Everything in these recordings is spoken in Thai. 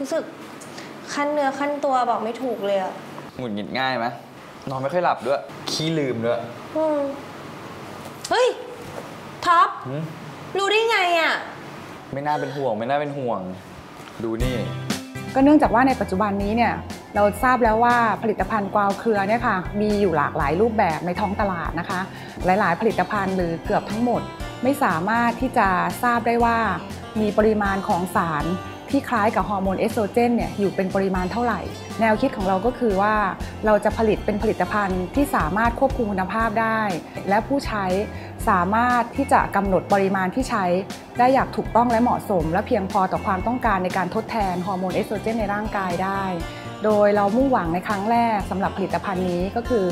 รู้สึกขั้นเนื้อขั้นตัวบอกไม่ถูกเลยอะหงุดหงิดง่ายไหมนอนไม่ค่อยหลับด้วยขี้ลืมด้วยอืมเฮ้ยท็อปหืมรู้ได้ไงอะไม่น่าเป็นห่วง ไม่น่าเป็นห่วง ดูนี่ ก็เนื่องจากว่าในปัจจุบันนี้เนี่ยเราทราบแล้วว่าผลิตภัณฑ์กวาวเครือเนี่ยค่ะมีอยู่หลากหลายรูปแบบในท้องตลาดนะคะ หลาย ๆ ผลิตภัณฑ์หรือเกือบทั้งหมด ไม่สามารถที่จะทราบได้ว่า มีปริมาณของสารที่คล้ายกับฮอร์โมนเอสโตรเจนเนี่ยอยู่เป็นปริมาณเท่าไหร่ แนวคิดของเราก็คือว่าเราจะผลิตเป็นผลิตภัณฑ์ที่สามารถควบคุมคุณภาพได้ และผู้ใช้สามารถที่จะกำหนดปริมาณที่ใช้ ได้อย่างถูกต้องและเหมาะสม และเพียงพอต่อความต้องการในการทดแทนฮอร์โมนเอสโตรเจนในร่างกายได้ โดยเรามุ่งหวังในครั้งแรกสำหรับผลิตภัณฑ์นี้ก็คือ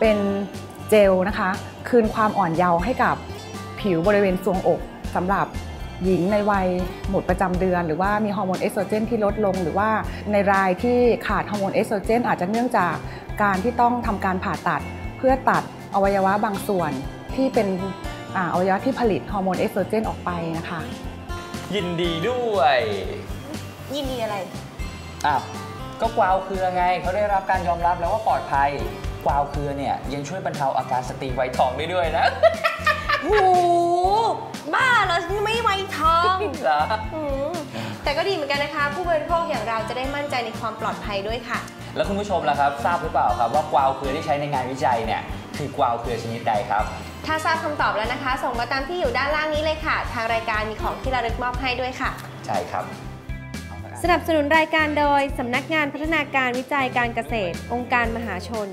เป็นเจลนะคะ คืนความอ่อนเยาว์ให้กับผิวบริเวณทรวงอกสำหรับ หญิงในวัยหมดประจำเดือน หรือว่ามีฮอร์โมนเอสโตรเจนที่ลดลง หรือว่าในรายที่ขาดฮอร์โมนเอสโตรเจนอาจจะเนื่องจากการที่ต้องทำการผ่าตัด เพื่อตัดอวัยวะบางส่วนที่เป็นอาอวัยวะที่ผลิตฮอร์โมนเอสโตรเจนออกไปนะคะ ยินดีด้วย ยินดีอะไรอ้าวก็กวาวเครือไงเขาได้รับการยอมรับแล้วว่าปลอดภัยกวาวเครือเนี่ยยังช่วยบรรเทาอาการสตรีไวทองได้ด้วยนะ หูบ้าเหรอฉัน ไม่ไวทองเหรออืมแต่ก็ดีเหมือนกันนะคะ ผู้บริโภคอย่างเราจะได้มั่นใจในความปลอดภัยด้วยค่ะ แล้วคุณผู้ชมล่ะครับทราบหรือเปล่าครับว่ากวาวเครือที่ใช้ในงานวิจัยเนี่ยคือกวาวเครือชนิดใดครับ ถ้าทราบคำตอบแล้วนะคะ ส่งมาตามที่อยู่ด้านล่างนี้เลยค่ะ ทางรายการมีของที่ระลึกมอบให้ด้วยค่ะ ใช่ครับ สนับสนุนรายการโดยสำนักงานพัฒนาการวิจัยการเกษตร องค์การมหาชน